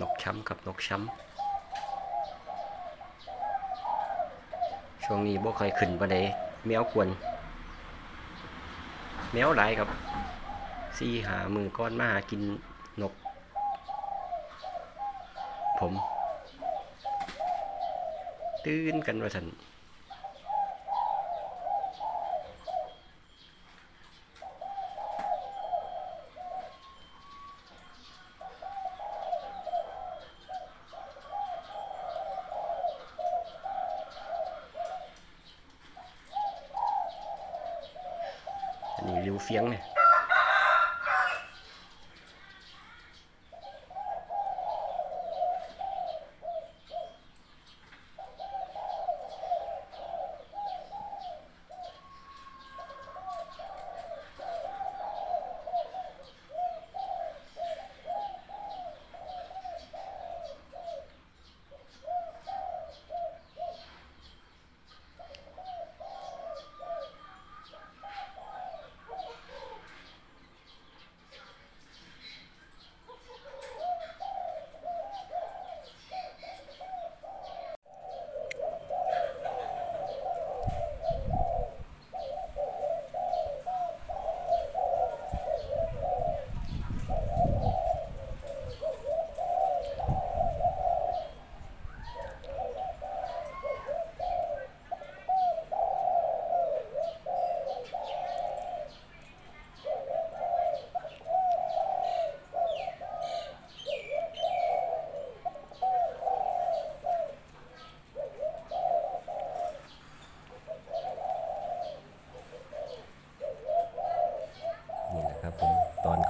นกช้ำกับนกช้ำช่วงนี้บ่ค่อยขึ้นปานใดแมวกวน แมวหลายครับซี่หามือก้อนมาหากินนก ผม ตื่นกันว่าสัน นี่ริวเฟียงเนี่ย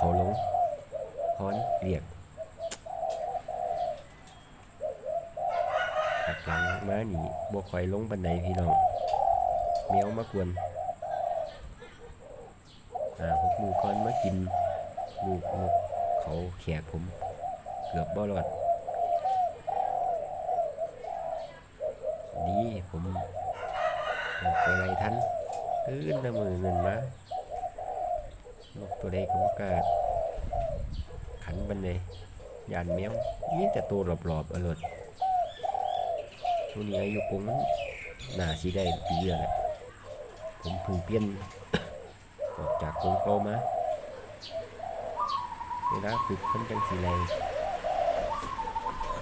เขาลงค้อนเรียกขักหลังมาหนีบวคอยลงบันไดพี่น้องแมวมากวนอ่าหกมือก่อนมากินลูกนกเขาแขกผม เกือบบ่รอดดีผมออกไปไรทันตื่นแตะมือเงินมา นกตัวใดก็บ่กล้าขันบันไดยยานแมวนี่แต่ตัวหลอบๆอรดตัวนี้อายุกงมันน่าสิได้ปีเดียวแหละผมเพิ่งเปลี่ยนออกจากกรงเก่ามาเวลาฝึกมันจังสีไร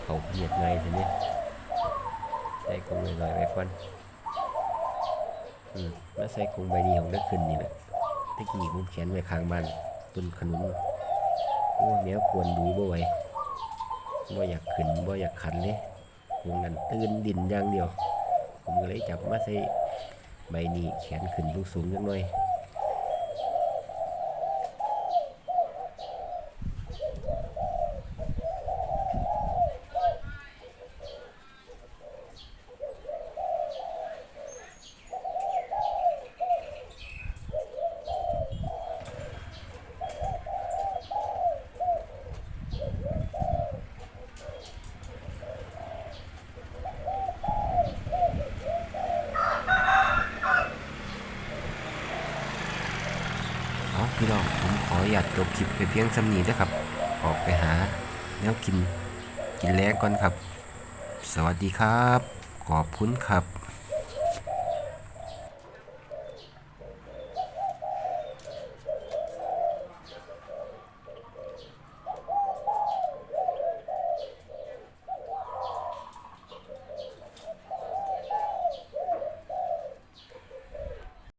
เขาเหยียดไงทีนี้ใส่กรงลอยๆไว้ก่อนอืมแล้วใส่กรงใบนี้ของได้ขึ้นนี่แหละ ตะกี้ผมเขียนไว้ข้างบ้านต้นขนุนโอ้แมวควรดูบ่ไหวบ่อยากขึ้นบ่อยากขันเลยกรงนั้นตื่นดินอย่างเดียว ผมก็เลยจับมาใส่ใบนี้แขนขึ้นสูงๆจังหน่อย พี่น้องผมขออยากจบคลิปไปเพียงสำนีนะครับ ออกไปหาแล้วกินกินแล้งก่อนครับ สวัสดีครับ ขอบคุณครับ